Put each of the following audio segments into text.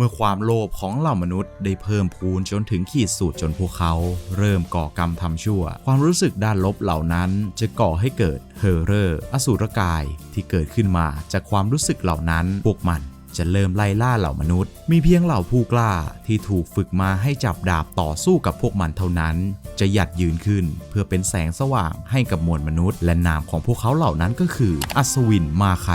มื่อความโลภของเหล่ามนุษย์ได้เพิ่มพูนจนถึงขีดสุดจนพวกเขา เริ่มก่อกรรมทำชั่ว ความรู้สึกด้านลบเหล่านั้นจะก่อให้เกิดเฮอร์เรอร์อสูรกายที่เกิดขึ้นมาจากความรู้สึกเหล่านั้นพวกมันจะเริ่มไล่ล่าเหล่ามนุษย์ มีเพียงเหล่าผู้กล้าที่ถูกฝึกมาให้จับดาบต่อสู้กับพวกมันเท่านั้น จะหยัดยืนขึ้นเพื่อเป็นแสงสว่างให้กับมวลมนุษย์ และนามของพวกเขาเหล่านั้นก็คือ อัศวินมาไค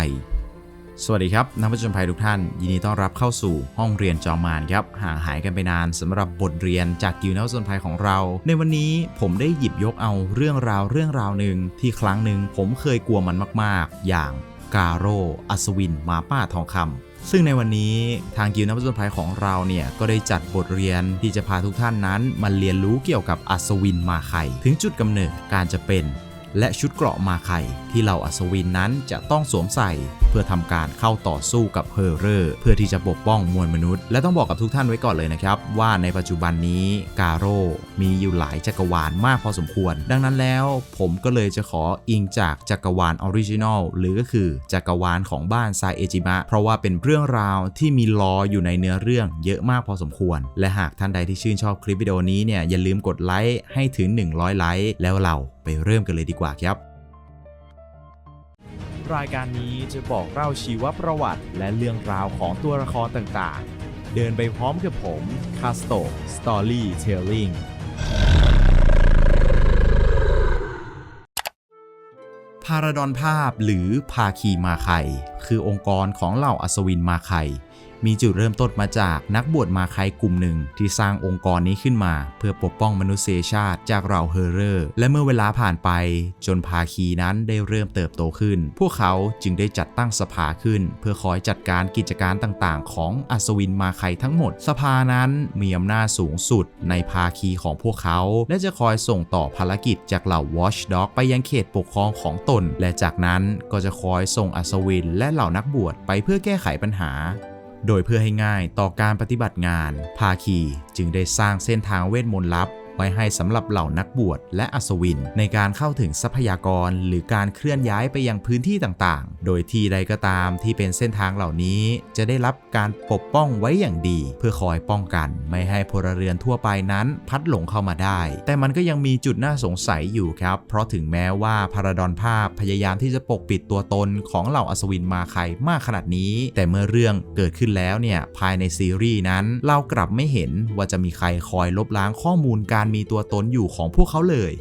สวัสดีครับนักผจญภัยทุกท่าน ยินดีต้อนรับเข้าสู่ห้องเรียนจอมานครับห่างหายกันไปนานสำหรับบทเรียนจากกิวนักผจญภัยของเรา ในวันนี้ผมได้หยิบยกเอาเรื่องราวเรื่องราวหนึ่งที่ครั้งหนึ่งผมเคยกลัวมันมาก ๆ อย่างกาโรอัศวินมาป้าทองคำซึ่งในวันนี้ทางกิวนักผจญภัยของเราเนี่ยก็ได้จัดบทเรียนที่จะพาทุกท่านนั้นมาเรียนรู้เกี่ยวกับอัศวินมาไข่ถึงจุดกำเนิดการจะเป็น และชุดเกราะมาไข่ที่เหล่าอัศวินนั้นจะต้องสวมใส่ เพื่อทำการเข้าต่อสู้กับเฮอร์เรอร์เพื่อที่จะปกป้องมวลมนุษย์ และต้องบอกกับทุกท่านไว้ก่อนเลยนะครับ ว่าในปัจจุบันนี้กาโร่มีอยู่หลายจักรวาลมากพอสมควร ดังนั้นแล้วผมก็เลยจะขออิงจากจักรวาลออริจินอลหรือก็คือจักรวาลของบ้านไซเอจิมะเพราะว่าเป็นเรื่องราวที่มีลออยู่ในเนื้อเรื่องเยอะมากพอสมควร และหากท่านใดที่ชื่นชอบคลิปวิดีโอนี้เนี่ยอย่าลืมกดไลค์ให้ถึง 100 ไลค์แล้วเรา ไปเริ่มกันเลยดีกว่าครับ รายการนี้จะบอกเล่าชีวประวัติ และเรื่องราวของตัวละครต่างๆ เดินไปพร้อมกับผมคาสโต Storytelling พาราดอนภาพหรือภาคีมาไคคือองค์กรของเหล่าอัศวินมาไค มีจุดเริ่มต้นมาจากนักบวชมาไคกลุ่มหนึ่ง ที่สร้างองค์กรนี้ขึ้นมา เพื่อปกป้องมนุษยชาติจากเหล่าเฮอร์เรอร์ และเมื่อเวลาผ่านไป จนภาคีนั้นได้เริ่มเติบโตขึ้น พวกเขาจึงได้จัดตั้งสภาขึ้น เพื่อคอยจัดการกิจการต่างๆ ของอัศวินมาไคทั้งหมด สภานั้นมีอำนาจสูงสุดในภาคีของพวกเขา และจะคอยส่งต่อภารกิจจากเหล่า Watchdog ไปยังเขตปกครองของตน และจากนั้นก็จะคอยส่งอัศวินและเหล่านักบวชไปเพื่อแก้ไขปัญหา โดยเพื่อให้ง่ายต่อการปฏิบัติงาน ภาคีจึงได้สร้างเส้นทางเวทมนต์ลับ ไว้ให้สำหรับเหล่านักบวชและอัศวิน ในการเข้าถึงทรัพยากร หรือการเคลื่อนย้ายไปยังพื้นที่ต่างๆ โดยที่ใดก็ตามที่เป็นเส้นทางเหล่านี้ จะได้รับการปกป้องไว้อย่างดี เพื่อคอยป้องกันไม่ให้พลเรือนทั่วไปนั้นพัดหลงเข้ามาได้ แต่มันก็ยังมีจุดน่าสงสัยอยู่ครับ เพราะถึงแม้ว่าพาราดอนภาพพยายามที่จะปกปิดตัวตนของเหล่าอัศวินมาไครมากขนาดนี้ แต่เมื่อเรื่องเกิดขึ้นแล้วเนี่ยภายในซีรีส์นั้นเรากลับไม่เห็นว่าจะมีใครคอยลบล้างข้อมูลการมีตัวตนอยู่ของพวกเขาเลย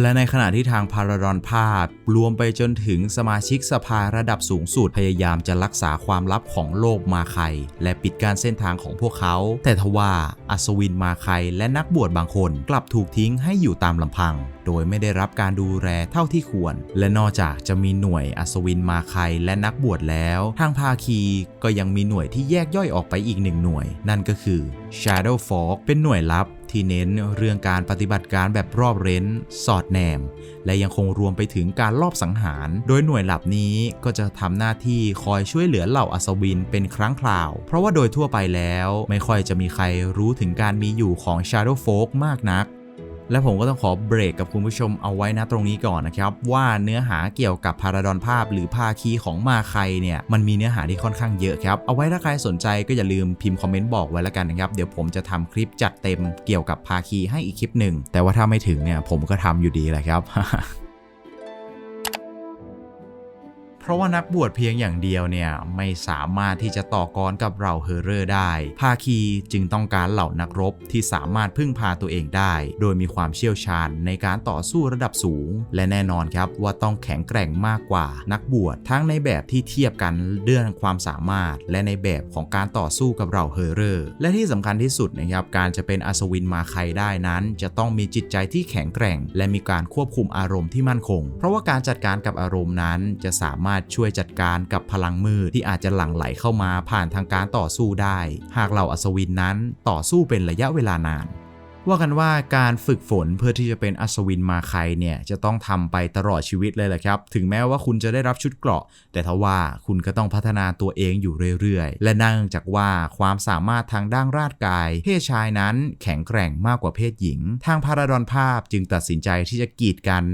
และในขณะที่ทางพาราดอนภาพ รวมไปจนถึงสมาชิกสภาระดับสูงสุดพยายามจะรักษาความลับของโลกมาไคและปิดการเส้นทางของพวกเขา แต่ทว่าอัศวินมาไคและนักบวชบางคนกลับถูกทิ้งให้อยู่ตามลำพัง โดยไม่ได้รับการดูแลเท่าที่ควร และนอกจากจะมีหน่วยอัศวินมาไคและนักบวชแล้ว ทางภาคีก็ยังมีหน่วยที่แยกย่อยออกไปอีกหนึ่งหน่วย นั่นก็คือ Shadow Fork เป็นหน่วยลับ ที่เน้นเรื่องการปฏิบัติการแบบรอบเร้น สอดแนม และยังคงรวมไปถึงการลอบสังหาร โดยหน่วยหลับนี้ก็จะทำหน้าที่คอยช่วยเหลือเหล่าอัศวินเป็นครั้งคราว เพราะว่าโดยทั่วไปแล้ว ไม่ค่อยจะมีใครรู้ถึงการมีอยู่ของ Shadow Folk มากนัก และผมก็ต้องขอเบรกกับคุณผู้ชมเอาไว้นะตรงนี้ก่อนนะครับ ว่าเนื้อหาเกี่ยวกับพาราดอนภาพ หรือภาคีของมาใครเนี่ยมันมีเนื้อหาที่ค่อนข้างเยอะครับ เอาไว้ถ้าใครสนใจก็อย่าลืมพิมพ์คอมเมนต์บอกไว้แล้วกันนะครับ เดี๋ยวผมจะทำคลิปจัดเต็มเกี่ยวกับภาคีให้อีกคลิปหนึ่งแต่ว่าถ้าไม่ถึงเนี่ยผมก็ทำอยู่ดีแหละครับ เพราะว่านักบวชเพียงอย่างเดียวเนี่ยไม่สามารถที่จะต่อกรกับเราเฮอร์เรอร์ได้ ภาคีจึงต้องการเหล่านักรบที่สามารถพึ่งพาตัวเองได้ โดยมีความเชี่ยวชาญในการต่อสู้ระดับสูง และแน่นอนครับว่าต้องแข็งแกร่งมากกว่านักบวชทั้งในแบบที่เทียบกันเรื่องความสามารถ และในแบบของการต่อสู้กับเราเฮอร์เรอร์และที่สำคัญที่สุดนะครับการจะเป็นอัศวินมาไครได้นั้น จะต้องมีจิตใจที่แข็งแกร่ง และมีการควบคุมอารมณ์ที่มั่นคง เพราะว่าการจัดการกับอารมณ์นั้นจะสามารถช่วยจัดการกับพลังมืดที่อาจจะหลั่งไหลเข้ามาผ่านทางการต่อสู้ได้ หากเหล่าอัศวินนั้นต่อสู้เป็นระยะเวลานานว่ากันว่าการฝึกฝนเพื่อที่จะเป็นอัศวินมาไครเนี่ยจะต้องทำไปตลอดชีวิตเลยแหละครับ ถึงแม้ว่าคุณจะได้รับชุดเกราะ แต่ทว่าคุณก็ต้องพัฒนาตัวเองอยู่เรื่อยๆ และเนื่องจากว่าความสามารถทางด้านร่างกาย เพศชายนั้นแข็งแกร่งมากกว่าเพศหญิง ทางพาราดอนภาพจึงตัดสินใจที่จะกีดกัน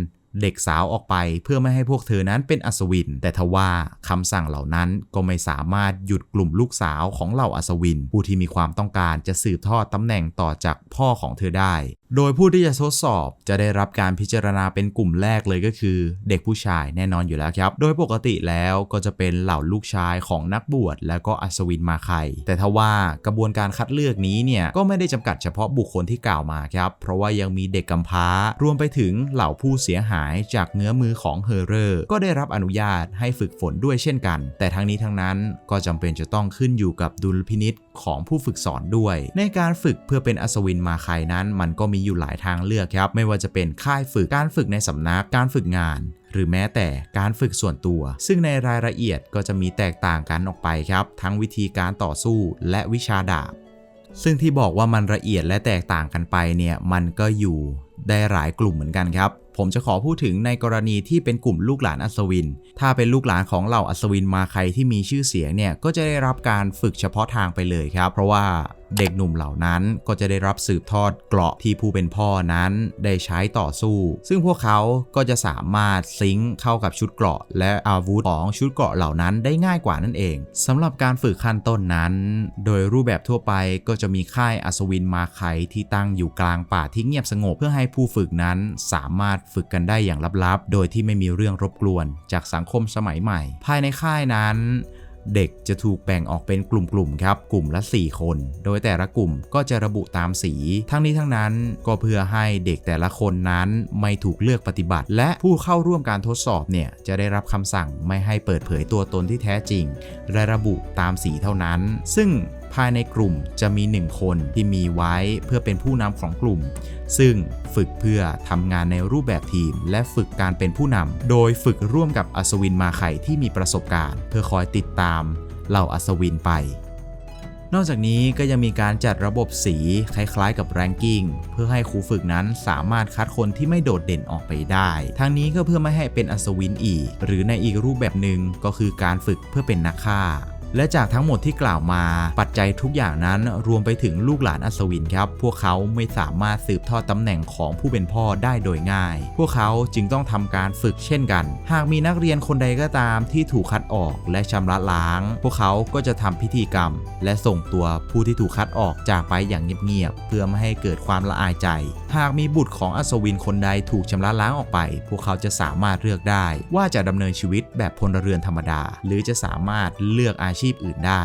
เด็กสาวออกไปเพื่อไม่ให้พวกเธอนั้นเป็นอัศวิน แต่ทว่าคำสั่งเหล่านั้นก็ไม่สามารถหยุดกลุ่มลูกสาวของเหล่าอัศวิน ผู้ที่มีความต้องการจะสืบทอดตำแหน่งต่อจากพ่อของเธอได้ โดยผู้ที่จะทดสอบจะได้รับการพิจารณาเป็นกลุ่มแรกเลยก็คือ เด็กผู้ชายแน่นอนอยู่แล้วครับ โดยปกติแล้วก็จะเป็นเหล่าลูกชายของนักบวชแล้วก็อัศวินมาไข่แต่ทว่ากระบวนการคัดเลือกนี้เนี่ยก็ไม่ได้จำกัดเฉพาะบุคคลที่กล่าวมาครับ เพราะว่ายังมีเด็กกำพร้ารวมไปถึงเหล่าผู้เสียหายจากเงื้อมือของเฮอร์เรอร์ก็ได้รับอนุญาตให้ฝึกฝนด้วยเช่นกัน แต่ทั้งนี้ทั้งนั้นก็จำเป็นจะต้องขึ้นอยู่กับดุลพินิษของผู้ฝึกสอนด้วย ในการฝึกเพื่อเป็นอัศวินมาไข่นั้นมันก็มีอยู่หลายทางเลือกครับ ไม่ว่าจะเป็นค่ายฝึกการฝึกในสำนักการฝึกงาน หรือแม้แต่การฝึกส่วนตัว ซึ่งในรายละเอียดก็จะมีแตกต่างกันออกไปครับ ทั้งวิธีการต่อสู้และวิชาดาบซึ่งที่บอกว่ามันละเอียดและแตกต่างกันไปเนี่ยมันก็อยู่ ได้หลายกลุ่มเหมือนกันครับ ผมจะขอพูดถึงในกรณีที่เป็นกลุ่มลูกหลานอัศวิน ถ้าเป็นลูกหลานของเหล่าอัศวินมาใครที่มีชื่อเสียงเนี่ยก็จะได้รับการฝึกเฉพาะทางไปเลยครับ เพราะว่าเด็กหนุ่มเหล่านั้นก็จะได้รับสืบทอดเกราะที่ผู้เป็นพ่อนั้นได้ใช้ต่อสู้ ซึ่งพวกเขาก็จะสามารถซิงค์เข้ากับชุดเกราะ และอาวุธของชุดเกราะเหล่านั้นได้ง่ายกว่านั่นเองสำหรับการฝึกขั้นต้นนั้น โดยรูปแบบทั่วไปก็จะมีค่ายอัศวินมาไคที่ตั้งอยู่กลางป่าที่เงียบสงบเพื่อให้ผู้ฝึกนั้นสามารถฝึกกันได้อย่างลับๆ โดยที่ไม่มีเรื่องรบกวนจากสังคมสมัยใหม่ ภายในค่ายนั้น เด็กจะถูกแบ่งออกเป็นกลุ่มๆครับ กลุ่มละ 4 คน โดยแต่ละกลุ่มก็จะระบุตามสี ทั้งนี้ทั้งนั้นก็เพื่อให้เด็กแต่ละคนนั้นไม่ถูกเลือกปฏิบัติ และผู้เข้าร่วมการทดสอบเนี่ยจะได้รับคำสั่งไม่ให้เปิดเผยตัวตนที่แท้จริง และระบุตามสีเท่านั้น ซึ่ง ภายในกลุ่มจะมี 1 คนที่มีไว้เพื่อเป็นผู้นำของกลุ่ม ซึ่งฝึกเพื่อทำงานในรูปแบบทีม และฝึกการเป็นผู้นำโดยฝึกร่วมกับอัศวินมาไข่ที่มีประสบการณ์ เพื่อคอยติดตามเหล่าอัศวินไป นอกจากนี้ก็ยังมีการจัดระบบสีคล้ายๆ กับแรงกิ้งเพื่อให้ครูฝึกนั้นสามารถคัดคนที่ไม่โดดเด่นออกไปได้ ทั้งนี้ก็เพื่อไม่ให้เป็นอัศวินอีก หรือในอีกรูปแบบหนึ่งก็คือการฝึกเพื่อเป็นนักฆ่า และจากทั้งหมดที่กล่าวมา ปัจจัยทุกอย่างนั้นรวมไปถึงลูกหลานอัศวินครับ พวกเขาไม่สามารถสืบทอดตำแหน่งของผู้เป็นพ่อได้โดยง่าย พวกเขาจึงต้องทำการฝึกเช่นกัน หากมีนักเรียนคนใดก็ตามที่ถูกคัดออกและชำระล้าง พวกเขาก็จะทำพิธีกรรม และส่งตัวผู้ที่ถูกคัดออกจากไปอย่างเงียบๆเพื่อไม่ให้เกิดความละอายใจ หากมีบุตรของอัศวินคนใดถูกชำระล้างออกไป พวกเขาจะสามารถเลือกได้ ว่าจะดำเนินชีวิตแบบพลเรือนธรรมดา หรือจะสามารถเลือกอาชีพอื่นได้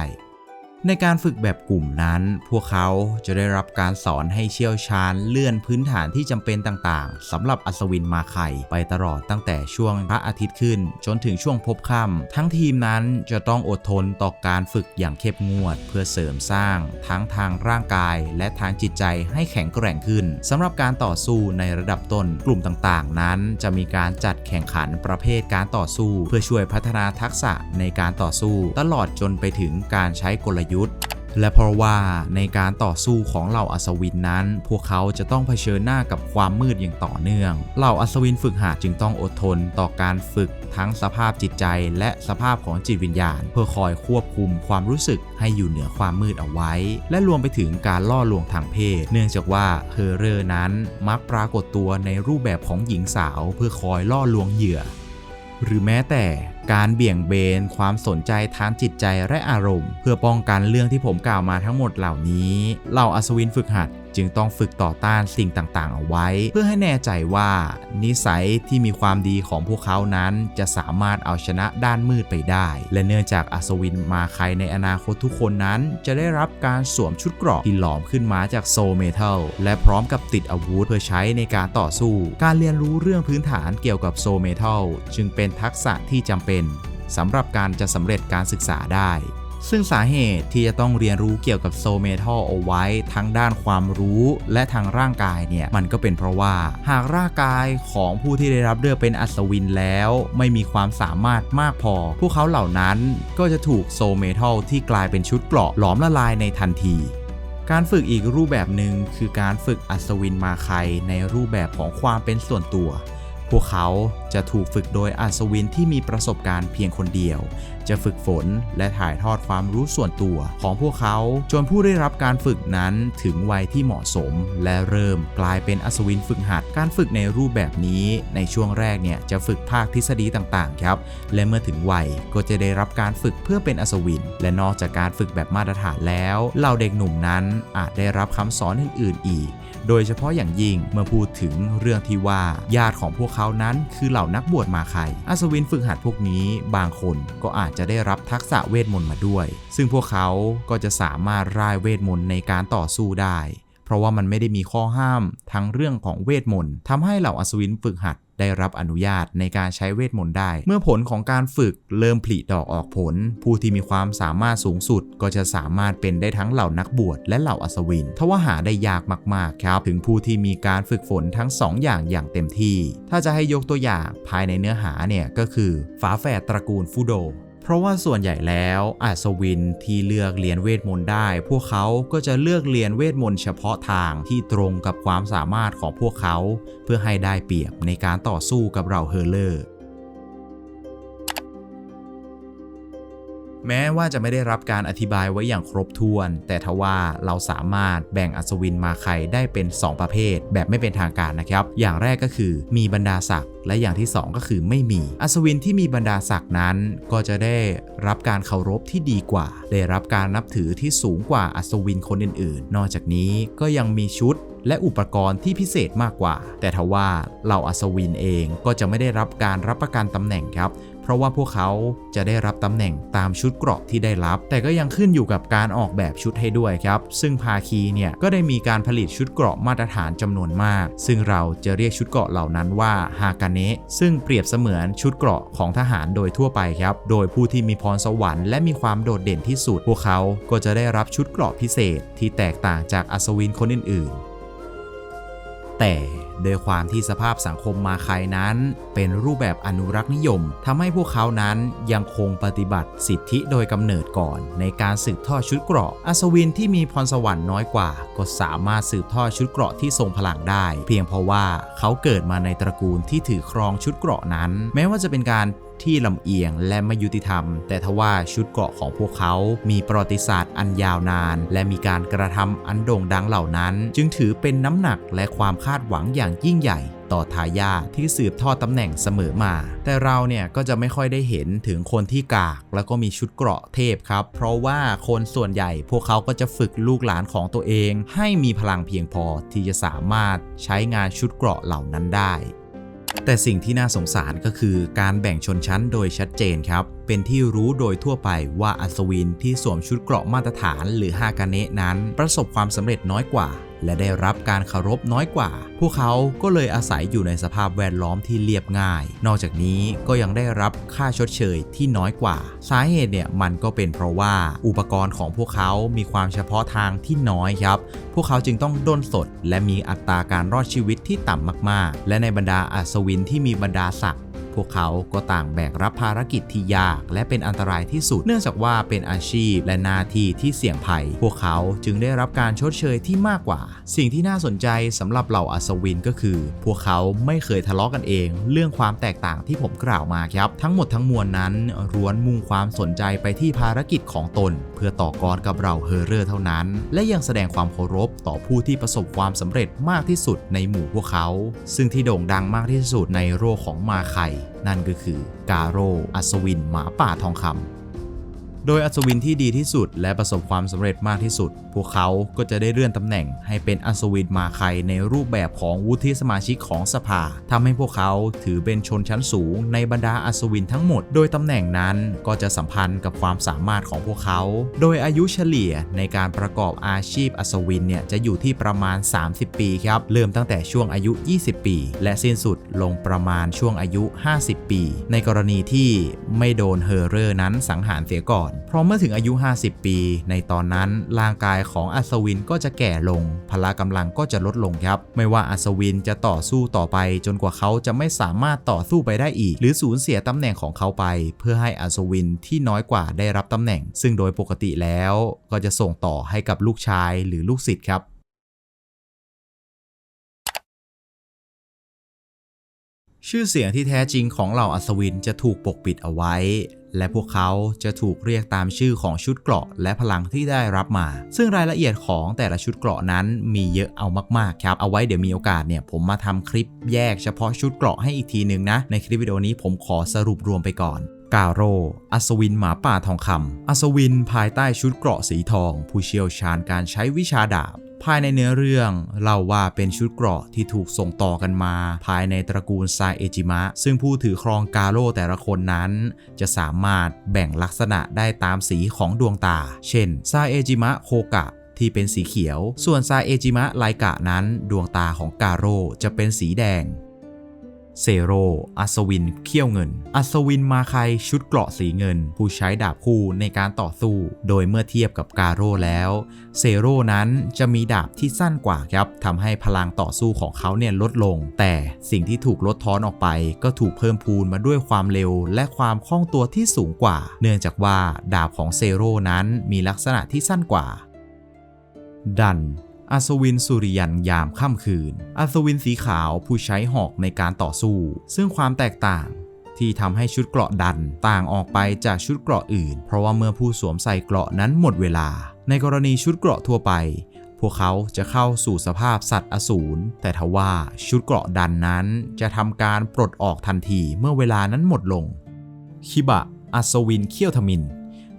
ในการฝึกแบบกลุ่มนั้น พวกเขาจะได้รับการสอนให้เชี่ยวชาญเลื่อนพื้นฐานที่จำเป็นต่างๆสำหรับอัศวินมาไข่ไปตลอดตั้งแต่ช่วงพระอาทิตย์ขึ้น จนถึงช่วงพบค่ำทั้งทีมนั้นจะต้องอดทนต่อการฝึกอย่างเข้มงวด เพื่อเสริมสร้าง ทั้งทางร่างกาย และทางจิตใจให้แข็งแกร่งขึ้นสำหรับการต่อสู้ในระดับต้นกลุ่มต่างๆ นั้น จะมีการจัดแข่งขันประเภทการต่อสู้ เพื่อช่วยพัฒนาทักษะในการต่อสู้ ตลอดจนไปถึงการใช้กลยุทธ์และเพราะว่าในการต่อสู้ของเหล่าอัศวินนั้น พวกเขาจะต้องเผชิญหน้ากับความมืดอย่างต่อเนื่อง เหล่าอัศวินฝึกหัดจึงต้องอดทนต่อการฝึกทั้งสภาพจิตใจและสภาพของจิตวิญญาณ เพื่อคอยควบคุมความรู้สึกให้อยู่เหนือความมืดเอาไว้ และรวมไปถึงการล่อลวงทางเพศ เนื่องจากว่าเฮอร์เรอร์นั้นมักปรากฏตัวในรูปแบบของหญิงสาว เพื่อคอยล่อลวงเหยื่อ หรือแม้แต่การเบี่ยงเบนความสนใจทางจิตใจและอารมณ์ เพื่อป้องกันเรื่องที่ผมกล่าวมาทั้งหมดเหล่านี้เหล่าอัศวินฝึกหัด จึงต้องฝึกต่อต้านสิ่งต่างๆ เอาไว้ เพื่อให้แน่ใจว่า นิสัยที่มีความดีของพวกเขานั้น จะสามารถเอาชนะด้านมืดไปได้ และเนื่องจากอัศวินมาใครในอนาคตทุกคนนั้น จะได้รับการสวมชุดเกราะที่หลอมขึ้นมาจากโซเมทัลและพร้อมกับติดอาวุธเพื่อใช้ในการต่อสู้ การเรียนรู้เรื่องพื้นฐานเกี่ยวกับโซเมทัลจึงเป็นทักษะที่จำเป็นสำหรับการจะสำเร็จการศึกษาได้ ซึ่งสาเหตุที่จะต้องเรียนรู้เกี่ยวกับโซเมทัลเอาไว้ทั้งด้านความรู้และทางร่างกายเนี่ยมันก็เป็นเพราะว่าหากร่างกายของผู้ที่ได้รับเลือกเป็นอัศวินแล้ว ไม่มีความสามารถมากพอ พวกเขาเหล่านั้นก็จะถูกโซเมทัลที่กลายเป็นชุดเกราะหลอมละลายในทันทีการฝึกอีกรูปแบบหนึ่งคือการฝึกอัศวินมาไคในรูปแบบของความเป็นส่วนตัว พวกเขาจะถูกฝึกโดยอัศวินที่มีประสบการณ์เพียงคนเดียว จะฝึกฝนและถ่ายทอดความรู้ส่วนตัวของพวกเขาจนผู้ได้รับการฝึกนั้นถึงวัยที่เหมาะสม และเริ่มกลายเป็นอัศวินฝึกหัด การฝึกในรูปแบบนี้ ในช่วงแรกเนี่ยจะฝึกภาคทฤษฎีต่างๆครับ และเมื่อถึงวัยก็จะได้รับการฝึกเพื่อเป็นอัศวิน และนอกจากการฝึกแบบมาตรฐานแล้วเหล่าเด็กหนุ่มนั้นอาจได้รับคำสอนอื่นๆอีก โดยเฉพาะอย่างยิ่งเมื่อพูดถึงเรื่องที่ว่าญาติของพวกเขานั้นคือเหล่านักบวชมาไคอัศวินฝึกหัดพวกนี้บางคนก็อาจจะได้รับทักษะเวทมนต์มาด้วย ซึ่งพวกเขาก็จะสามารถร่ายเวทมนต์ในการต่อสู้ได้ เพราะว่ามันไม่ได้มีข้อห้ามทั้งเรื่องของเวทมนต์ทำให้เหล่าอัศวินฝึกหัดได้รับอนุญาตในการใช้เวทมนต์ได้ เมื่อผลของการฝึกเริ่มผลิดอกออกผล ผู้ที่มีความสามารถสูงสุด ก็จะสามารถเป็นได้ทั้งเหล่านักบวชและเหล่าอัศวินทว่าหาได้ยากมากๆครับ ถึงผู้ที่มีการฝึกฝนทั้ง 2 อย่างอย่างเต็มที่ ถ้าจะให้ยกตัวอย่างภายในเนื้อหาเนี่ยก็คือฝาแฝดตระกูลฟูโด เพราะว่าส่วนใหญ่แล้วอัศวินที่เลือกเรียนเวทมนต์ได้ พวกเขาก็จะเลือกเรียนเวทมนต์เฉพาะทางที่ตรงกับความสามารถของพวกเขา เพื่อให้ได้เปรียบในการต่อสู้กับเราเฮอร์เลอร์ แม้ว่าจะไม่ได้รับการอธิบายไว้อย่างครบถ้วน แต่ทว่าเราสามารถแบ่งอัศวินมาไคได้เป็น 2 ประเภท แบบไม่เป็นทางการนะครับ อย่างแรกก็คือมีบรรดาศักดิ์และอย่างที่ 2 ก็คือไม่มี อัศวินที่มีบรรดาศักดิ์นั้น ก็จะได้รับการเคารพที่ดีกว่า ได้รับการนับถือที่สูงกว่าอัศวินคนอื่นๆ นอกจากนี้ก็ยังมีชุดและอุปกรณ์ที่พิเศษมากกว่า แต่ทว่าเหล่าอัศวินเองก็จะไม่ได้รับการรับประกันตำแหน่งครับ เพราะว่าพวกเขาจะได้รับตำแหน่งตามชุดเกราะที่ได้รับ แต่ก็ยังขึ้นอยู่กับการออกแบบชุดให้ด้วยครับ ซึ่งภาคีเนี่ยก็ได้มีการผลิตชุดเกราะมาตรฐานจำนวนมาก ซึ่งเราจะเรียกชุดเกราะเหล่านั้นว่าฮากาเนะซึ่งเปรียบเสมือนชุดเกราะของทหารโดยทั่วไปครับ โดยผู้ที่มีพรสวรรค์และมีความโดดเด่นที่สุด พวกเขาก็จะได้รับชุดเกราะพิเศษที่แตกต่างจากอัศวินคนอื่นๆ แต่โดยความที่สภาพสังคมมาคายนั้น เป็นรูปแบบอนุรักษ์นิยมทำให้พวกเขานั้นยังคงปฏิบัติสิทธิโดยกำเนิดก่อน ในการสืบทอดชุดเกราะ อัศวินที่มีพรสวรรค์น้อยกว่า ก็สามารถสืบทอดชุดเกราะที่ทรงพลังได้ เพียงเพราะว่าเขาเกิดมาในตระกูลที่ถือครองชุดเกราะนั้น แม้ว่าจะเป็นการ ที่ลำเอียงและไม่ยุติธรรม แต่ทว่าชุดเกราะของพวกเขามีประวัติศาสตร์อันยาวนาน และมีการกระทำอันโด่งดังเหล่านั้น จึงถือเป็นน้ำหนักและความคาดหวังอย่างยิ่งใหญ่ต่อทายาทที่สืบทอดตำแหน่งเสมอมา แต่เราเนี่ยก็จะไม่ค่อยได้เห็นถึงคนที่กาก แล้วก็มีชุดเกราะเทพครับ เพราะว่าคนส่วนใหญ่พวกเขาก็จะฝึกลูกหลานของตัวเอง ให้มีพลังเพียงพอที่จะสามารถใช้งานชุดเกราะเหล่านั้นได้ แต่สิ่งที่น่าสงสารก็คือการแบ่งชนชั้นโดยชัดเจนครับ เป็นที่รู้โดยทั่วไปว่าอัศวินที่สวมชุดเกราะมาตรฐานหรือฮากาเนะนั้น ประสบความสำเร็จน้อยกว่า และได้รับการเคารพน้อยกว่า พวกเขาก็เลยอาศัยอยู่ในสภาพแวดล้อมที่เรียบง่าย นอกจากนี้ก็ยังได้รับค่าชดเชยที่น้อยกว่า สาเหตุเนี่ยมันก็เป็นเพราะว่าอุปกรณ์ของพวกเขามีความเฉพาะทางที่น้อยครับ พวกเขาจึงต้องด้นสด และมีอัตราการรอดชีวิตที่ต่ำมากๆ และในบรรดาอัศวินที่มีบรรดาศักดิ์ พวกเขาก็ต่างแบกรับภารกิจที่ยาก และเป็นอันตรายที่สุด เนื่องจากว่าเป็นอาชีพและหน้าที่ที่เสี่ยงภัย พวกเขาจึงได้รับการชดเชยที่มากกว่า สิ่งที่น่าสนใจสำหรับเหล่าอัศวินก็คือ พวกเขาไม่เคยทะเลาะกันเอง เรื่องความแตกต่างที่ผมกล่าวมาครับ ทั้งหมดทั้งมวลนั้นร้วนมุ่งความสนใจไปที่ภารกิจของตนเพื่อต่อกรกับเราเฮอร์เรอร์เท่านั้น และยังแสดงความเคารพต่อผู้ที่ประสบความสำเร็จมากที่สุดในหมู่พวกเขา ซึ่งที่โด่งดังมากที่สุดในโรคของมาไคนั่นก็คือ กาโรอัศวินหมาป่าทองคำ โดยอัศวินที่ดีที่สุดและประสบความสำเร็จมากที่สุด พวกเขาก็จะได้เลื่อนตำแหน่งให้เป็นอัศวินมาไคในรูปแบบของวุฒิสมาชิกของสภาทำให้พวกเขาถือเป็นชนชั้นสูงในบรรดาอัศวินทั้งหมด โดยตำแหน่งนั้นก็จะสัมพันธ์กับความสามารถของพวกเขา โดยอายุเฉลี่ยในการประกอบอาชีพอัศวินเนี่ยจะอยู่ที่ประมาณ 30 ปีครับ เริ่มตั้งแต่ช่วงอายุ 20 ปี และสิ้นสุดลงประมาณช่วงอายุ 50 ปี ในกรณีที่ไม่โดนเฮอร์เรอร์นั้นสังหารเสียก่อนเพราะเมื่อถึงอายุ 50 ปี ในตอนนั้นร่างกายของอัศวินก็จะแก่ลง พละกำลังก็จะลดลงครับ ไม่ว่าอัศวินจะต่อสู้ต่อไป จนกว่าเขาจะไม่สามารถต่อสู้ไปได้อีก หรือสูญเสียตำแหน่งของเขาไป เพื่อให้อัศวินที่น้อยกว่าได้รับตำแหน่ง ซึ่งโดยปกติแล้วก็จะส่งต่อให้กับลูกชายหรือลูกศิษย์ครับชื่อเสียงที่แท้จริงของเหล่าอัศวินจะถูกปกปิดเอาไว้ และพวกเขาจะถูกเรียกตามชื่อของชุดเกราะและพลังที่ได้รับมา ซึ่งรายละเอียดของแต่ละชุดเกราะนั้นมีเยอะเอามากๆครับ เอาไว้เดี๋ยวมีโอกาสเนี่ยผมมาทำคลิปแยกเฉพาะชุดเกราะให้อีกทีหนึ่งนะ ในคลิปวิดีโอนี้ผมขอสรุปรวมไปก่อนกาโร อัศวินหมาป่าทองคำ อัศวินภายใต้ชุดเกราะสีทอง ผู้เชี่ยวชาญการใช้วิชาดาบ ภายในเนื้อเรื่องเล่าว่าเป็นชุดเกราะที่ถูกส่งต่อกันมา ภายในตระกูลซาเอจิมะ ซึ่งผู้ถือครองกาโร่แต่ละคนนั้น จะสามารถแบ่งลักษณะได้ตามสีของดวงตา เช่นซาเอจิมะโคกะที่เป็นสีเขียว ส่วนซาเอจิมะไลกะนั้น ดวงตาของกาโร่จะเป็นสีแดง เซโร อัศวิน เขี้ยวเงิน อัศวินมาไครชุดเกราะสีเงิน ผู้ใช้ดาบคู่ในการต่อสู้ โดยเมื่อเทียบกับกาโร่แล้ว เซโรนั้นจะมีดาบที่สั้นกว่าครับทำให้พลังต่อสู้ของเขาเนี่ยลดลง แต่สิ่งที่ถูกลดทอนออกไป ก็ถูกเพิ่มพูนมาด้วยความเร็ว และความคล่องตัวที่สูงกว่า เนื่องจากว่าดาบของเซโรนั้นมีลักษณะที่สั้นกว่าดัน อัศวินสุริยันยามค่ำคืน อัศวินสีขาวผู้ใช้หอกในการต่อสู้ ซึ่งความแตกต่างที่ทำให้ชุดเกราะดันต่างออกไปจากชุดเกราะอื่น เพราะว่าเมื่อผู้สวมใส่เกราะนั้นหมดเวลา ในกรณีชุดเกราะทั่วไป พวกเขาจะเข้าสู่สภาพสัตว์อสูร แต่ทว่าชุดเกราะดันนั้นจะทำการปลดออกทันทีเมื่อเวลานั้นหมดลง คิบะ อัศวินเขี้ยวทมิน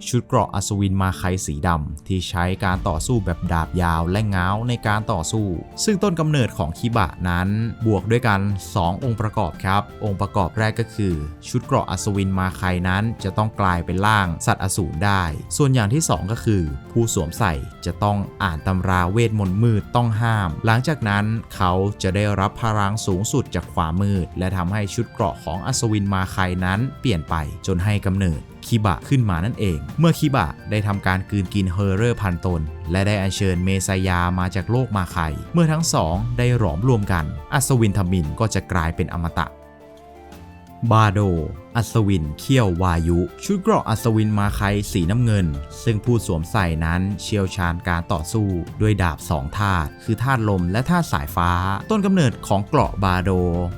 ชุดเกราะอัศวินมาไคสีดำ ที่ใช้การต่อสู้แบบดาบยาวและง้าวในการต่อสู้ ซึ่งต้นกำเนิดของคิบะนั้นบวกด้วยกัน 2 องค์ประกอบครับ องค์ประกอบแรกก็คือ ชุดเกราะอัศวินมาไคนั้นจะต้องกลายเป็นร่างสัตว์อสูรได้ ส่วนอย่างที่ 2 ก็คือ ผู้สวมใส่จะต้องอ่านตำราเวทมนต์มืดต้องห้าม หลังจากนั้นเขาจะได้รับพลังสูงสุดจากความมืด และทำให้ชุดเกราะของอัศวินมาไคนั้นเปลี่ยนไปจนให้กำเนิด คิบะขึ้นมานั่นเอง เมื่อคิบะได้ทำการกืนกินเฮอร์เรอร์พันตน และได้อัญเชิญเมซายามาจากโลกมาไคเมื่อทั้งสองได้หลอมรวมกัน อัศวินทมินก็จะกลายเป็นอมตะ บาโด อัศวิน เขี้ยววายุ ชุดเกราะอัศวินมาไคสีน้ำเงิน ซึ่งผู้สวมใส่นั้นเชี่ยวชาญการต่อสู้ด้วยดาบสองธาตุ คือธาตุลมและธาตุสายฟ้า ต้นกำเนิดของเกราะบาโด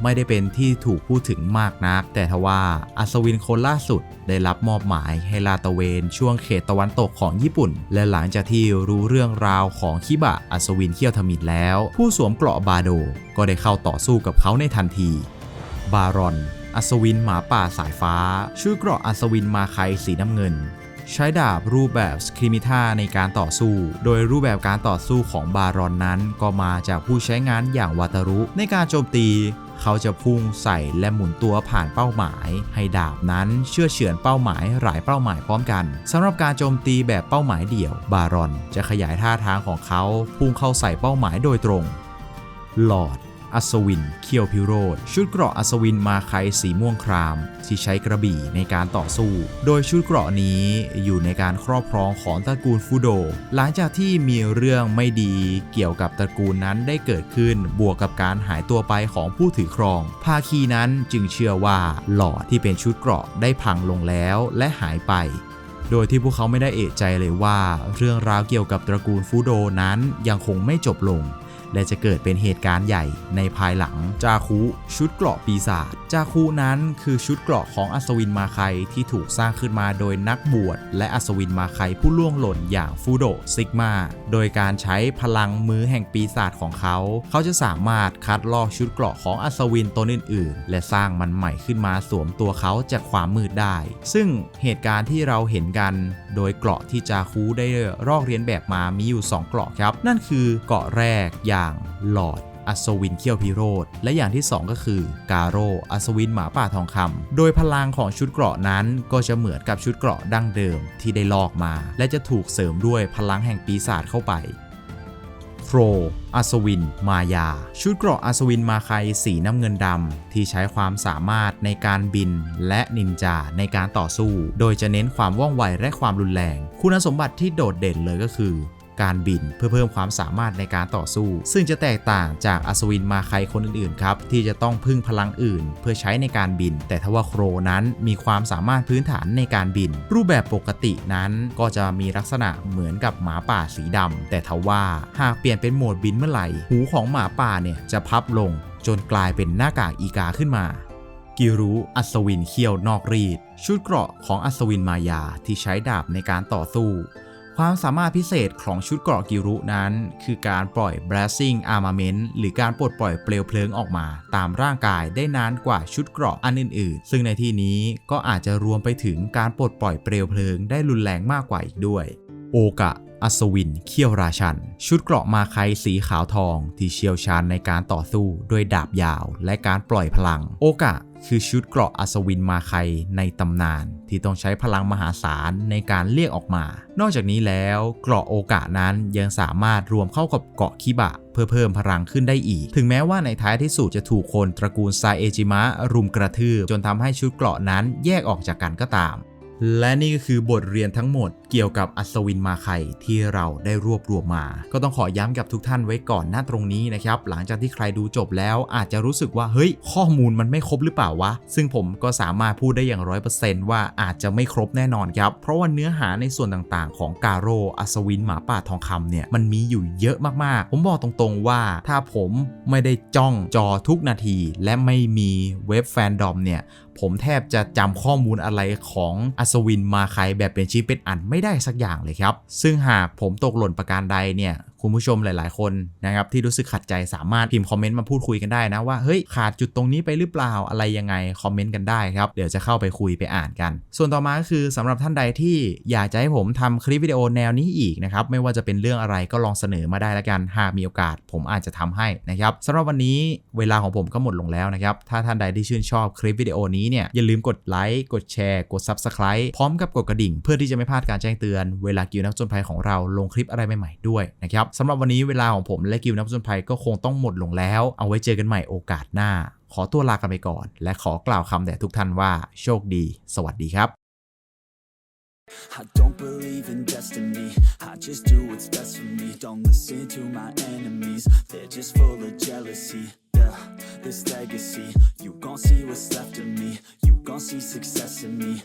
ไม่ได้เป็นที่ถูกพูดถึงมากนัก แต่ทว่าอัศวินคนล่าสุดได้รับมอบหมายให้ลาดตะเวนช่วงเขตตะวันตกของญี่ปุ่น และหลังจากที่รู้เรื่องราวของคิบะอัศวินเขี้ยวทมิดแล้ว ผู้สวมเกราะบาโดก็ได้เข้าต่อสู้กับเขาในทันที บารอน อัศวินหมาป่าสายฟ้าชุดเกราะอัศวินมาไคสีน้ำเงิน ใช้ดาบรูปแบบสคริมิท่าในการต่อสู้ โดยรูปแบบการต่อสู้ของบารอนนั้น ก็มาจากผู้ใช้งานอย่างวาตารุ ในการโจมตีเขาจะพุ่งใส่และหมุนตัวผ่านเป้าหมาย ให้ดาบนั้นเชื่อเฉือนเป้าหมายหลายเป้าหมายพร้อมกันสำหรับการโจมตีแบบเป้าหมายเดี่ยว บารอนจะขยายท่าทางของเขาพุ่งเข้าใส่เป้าหมายโดยตรง หลอด อัศวิน เคียวพิโรธชุดเกราะอัศวินมาไคสีม่วงคราม ที่ใช้กระบี่ในการต่อสู้ โดยชุดเกราะนี้อยู่ในการครอบครองของตระกูลฟูโด หลังจากที่มีเรื่องไม่ดีเกี่ยวกับตระกูลนั้นได้เกิดขึ้น บวกกับการหายตัวไปของผู้ถือครอง ภาคีนั้นจึงเชื่อว่าหลอดที่เป็นชุดเกราะได้พังลงแล้วและหายไปโดยที่พวกเขาไม่ได้เอะใจเลยว่า เรื่องราวเกี่ยวกับตระกูลฟูโดนั้นยังคงไม่จบลง และจะเกิดเป็นเหตุการณ์ใหญ่ในภายหลัง จาคุชุดเกราะปีศาจ จาคุนั้นคือชุดเกราะของอัศวินมาไคที่ถูกสร้างขึ้นมาโดยนักบวชและอัศวินมาไคผู้ล่วงหล่นอย่างฟูโดซิกมา โดยการใช้พลังมือแห่งปีศาจของเขา เขาจะสามารถคัดลอกชุดเกราะของอัศวินตนอื่น ๆ และสร้างมันใหม่ขึ้นมาสวมตัวเขาจากความมืดได้ ซึ่งเหตุการณ์ที่เราเห็นกัน โดยเกราะที่จาคุได้รอกเรียนแบบมามีอยู่ 2 เกราะครับ นั่นคือเกราะแรกยาอย่างหลอดอัศวินเขี้ยวพิโรธและอย่างที่ 2 ก็คือกาโรอัศวินหมาป่าทองคำโดยพลังของชุดเกราะนั้นก็จะเหมือนกับชุดเกราะดั้งเดิมที่ได้ลอกมา และจะถูกเสริมด้วยพลังแห่งปีศาจเข้าไปโครอัศวิน มายา ชุดเกราะอัศวินมาไคสีน้ำเงินดำ ที่ใช้ความสามารถในการบินและนินจาในการต่อสู้ โดยจะเน้นความว่องไวและความรุนแรง คุณสมบัติที่โดดเด่นเลยก็คือ การบิน เพื่อเพิ่มความสามารถในการต่อสู้ ซึ่งจะแตกต่างจากอัศวินมาไครคนอื่นๆครับที่จะต้องพึ่งพลังอื่น เพื่อใช้ในการบิน แต่ทว่าโครนั้นมีความสามารถพื้นฐานในการบิน รูปแบบปกตินั้นก็จะมีลักษณะเหมือนกับหมาป่าสีดำแต่ทว่าหากเปลี่ยนเป็นโหมดบินเมื่อไหร่ หูของหมาป่าเนี่ยจะพับลง จนกลายเป็นหน้ากากอีกาขึ้นมากิรุอัศวินเขี้ยวนอกรีด ชุดเกราะของอัศวินมายาที่ใช้ดาบในการต่อสู้ ความสามารถพิเศษของชุดเกราะกิรุนั้น คือการปล่อย Blazing Armament หรือการปลดปล่อยเปลวเพลิงออกมา ตามร่างกายได้นานกว่าชุดเกราะอันอื่นๆ ซึ่งในที่นี้ก็อาจจะรวมไปถึงการปลดปล่อยเปลวเพลิงได้รุนแรงมากกว่าอีกด้วย โอกะ อัศวินเขี้ยวราชัน ชุดเกราะมาไคสีขาวทอง ที่เชี่ยวชาญในการต่อสู้ด้วยดาบยาว และการปล่อยพลัง โอกะคือชุดเกราะอัศวินมาไคในตำนาน ที่ต้องใช้พลังมหาศาลในการเรียกออกมา นอกจากนี้แล้วเกราะโอกะนั้นยังสามารถรวมเข้ากับเกราะคิบะ เพื่อเพิ่มพลังขึ้นได้อีก ถึงแม้ว่าในท้ายที่สุดจะถูกคนตระกูลไซเอจิมะรุมกระทืบจนทำให้ชุดเกราะนั้นแยกออกจากกันก็ตาม และนี่ก็คือบทเรียนทั้งหมดเกี่ยวกับอัศวินมาไคที่เราได้รวบรวมมา ก็ต้องขอย้ำกับทุกท่านไว้ก่อนหน้าตรงนี้นะครับ หลังจากที่ใครดูจบแล้วอาจจะรู้สึกว่าเฮ้ย ข้อมูลมันไม่ครบหรือเปล่าวะ ซึ่งผมก็สามารถพูดได้อย่างร้อยเปอร์เซนต์ว่าอาจจะไม่ครบแน่นอนครับ เพราะว่าเนื้อหาในส่วนต่างๆ ของกาโรอัศวินหมาป่าทองคำเนี่ยมันมีอยู่เยอะมากๆ ผมบอกตรงๆว่าถ้าผมไม่ได้จ้องจอทุกนาที และไม่มีเว็บแฟนดอมเนี่ยผมแทบจะจำข้อมูลอะไรของอัศวินมาใครแบบเป็นชิ้นเป็นอันไม่ได้สักอย่างเลยครับ ซึ่งหากผมตกหล่นประการใดเนี่ย คุณผู้ชมหลาย ๆ คนนะครับที่รู้สึกขัดใจสามารถพิมพ์คอมเมนต์มาพูดคุยกันได้นะว่าเฮ้ยขาดจุดตรงนี้ไปหรือเปล่าอะไรยังไงคอมเมนต์กันได้ครับเดี๋ยวจะเข้าไปคุยไปอ่านกัน ส่วนต่อมาก็คือสำหรับท่านใดที่อยากจะให้ผมทำคลิปวิดีโอแนวนี้อีกนะครับไม่ว่าจะเป็นเรื่องอะไรก็ลองเสนอมาได้แล้วกันหากมีโอกาส ผมอาจจะทำให้นะครับสำหรับวันนี้เวลาของผมก็หมดลงแล้วนะครับถ้าท่านใดที่ชื่นชอบคลิปวิดีโอนี้เนี่ยอย่าลืมกดไลค์กดแชร์ กด Subscribe พร้อมกับกดกระดิ่ง เพื่อที่จะไม่พลาดการแจ้งเตือนเวลากิวนักจนภัยของเราลงคลิปอะไรใหม่ๆด้วยนะครับสำหรับวันนี้เวลาของผมและกิวนักผจนภัยก็คงต้องหมดลงแล้ว เอาไว้เจอกันใหม่โอกาสหน้า ขอตัวลากันไปก่อน และขอกล่าวคำแด่ทุกท่านว่าโชคดี สวัสดีครับ I don't believe in destiny. I just do what's best for me. Don't listen to my enemies. They're just full of jealousy. Yeah, this legacy. You gon' see what's left of me. You gon' see success in me.